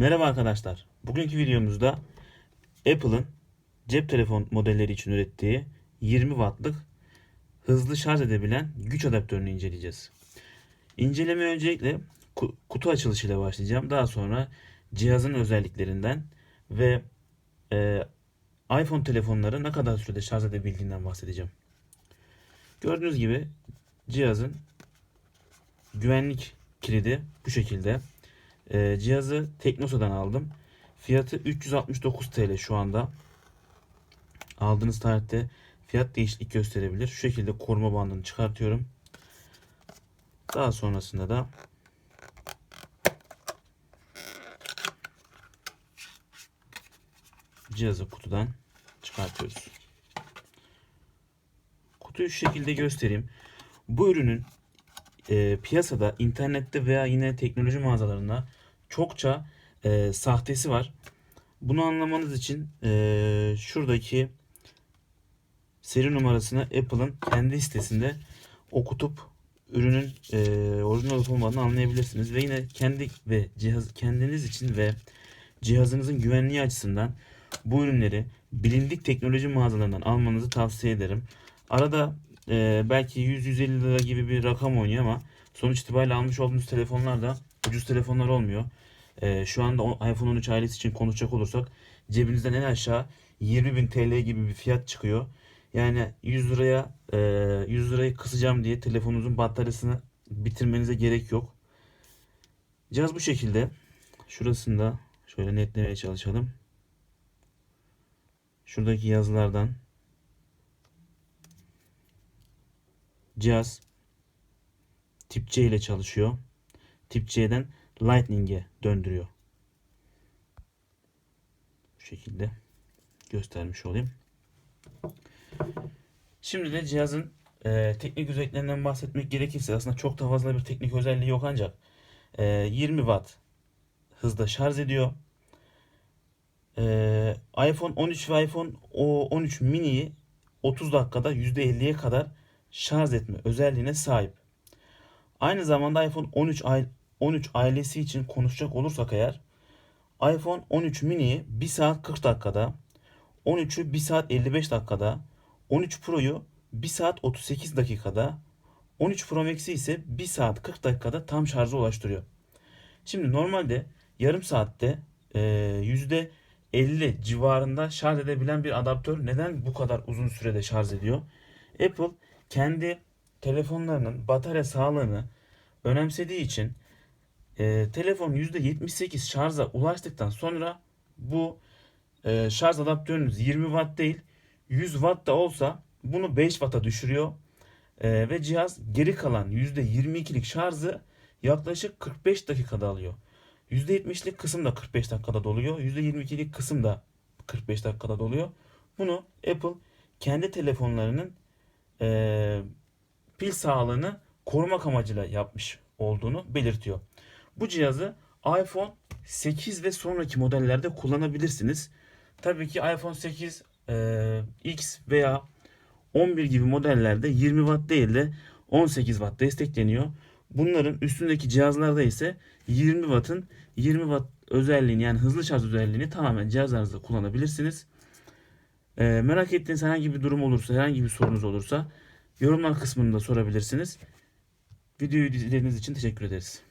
Merhaba arkadaşlar. Bugünkü videomuzda Apple'ın cep telefon modelleri için ürettiği 20 wattlık hızlı şarj edebilen güç adaptörünü inceleyeceğiz. İncelemeye öncelikle ku- kutu açılışıyla başlayacağım. Daha sonra cihazın özelliklerinden ve e, iPhone telefonları ne kadar sürede şarj edebildiğinden bahsedeceğim. Gördüğünüz gibi cihazın güvenlik kilidi bu şekilde. Ee, cihazı Teknosa'dan aldım. Fiyatı 369 TL şu anda. Aldığınız tarihte fiyat değişiklik gösterebilir. Şu şekilde koruma bandını çıkartıyorum. Daha sonrasında da cihazı kutudan çıkartıyoruz. Kutuyu şu şekilde göstereyim. Bu ürünün e, piyasada, internette veya yine teknoloji mağazalarında çokça e, sahtesi var. Bunu anlamanız için e, şuradaki seri numarasını Apple'ın kendi sitesinde okutup ürünün e, orijinal olup olmadığını anlayabilirsiniz. Ve yine kendi ve cihaz kendiniz için ve cihazınızın güvenliği açısından bu ürünleri bilindik teknoloji mağazalarından almanızı tavsiye ederim. Arada e, belki 100-150 lira gibi bir rakam oynuyor ama sonuç itibariyle almış olduğunuz telefonlar da ucuz telefonlar olmuyor. E, şu anda iPhone 13 ailesi için konuşacak olursak cebinizden en aşağı 20.000 TL gibi bir fiyat çıkıyor. Yani 100 liraya e, 100 lirayı kısacağım diye telefonunuzun bataryasını bitirmenize gerek yok. Cihaz bu şekilde. Şurasını da şöyle netlemeye çalışalım. Şuradaki yazılardan cihaz tip C ile çalışıyor. Tip C'den Lightning'e döndürüyor. Bu şekilde göstermiş olayım. Şimdi de cihazın e, teknik özelliklerinden bahsetmek gerekirse aslında çok da fazla bir teknik özelliği yok ancak e, 20 watt hızda şarj ediyor. E, iPhone 13 ve iPhone o 13 mini'yi 30 dakikada %50'ye kadar şarj etme özelliğine sahip. Aynı zamanda iPhone 13 aile, 13 ailesi için konuşacak olursak eğer iPhone 13 mini'yi 1 saat 40 dakikada, 13'ü 1 saat 55 dakikada, 13 Pro'yu 1 saat 38 dakikada, 13 Pro Max'i ise 1 saat 40 dakikada tam şarja ulaştırıyor. Şimdi normalde yarım saatte e, %50 civarında şarj edebilen bir adaptör neden bu kadar uzun sürede şarj ediyor? Apple kendi telefonlarının batarya sağlığını önemsediği için e, telefon %78 şarja ulaştıktan sonra bu e, şarj adaptörünüz 20 watt değil 100 watt da olsa bunu 5 watt'a düşürüyor. E, ve cihaz geri kalan %22'lik şarjı yaklaşık 45 dakikada alıyor. %70'lik kısım da 45 dakikada doluyor. %22'lik kısım da 45 dakikada doluyor. Bunu Apple kendi telefonlarının e, pil sağlığını korumak amacıyla yapmış olduğunu belirtiyor. Bu cihazı iPhone 8 ve sonraki modellerde kullanabilirsiniz. Tabii ki iPhone 8 e, X veya 11 gibi modellerde 20 watt değil de 18 watt destekleniyor. Bunların üstündeki cihazlarda ise 20 wattın 20 watt özelliğini yani hızlı şarj özelliğini tamamen cihazlarınızda kullanabilirsiniz. E, merak ettiğiniz herhangi bir durum olursa, herhangi bir sorunuz olursa yorumlar kısmında sorabilirsiniz. Videoyu izlediğiniz için teşekkür ederiz.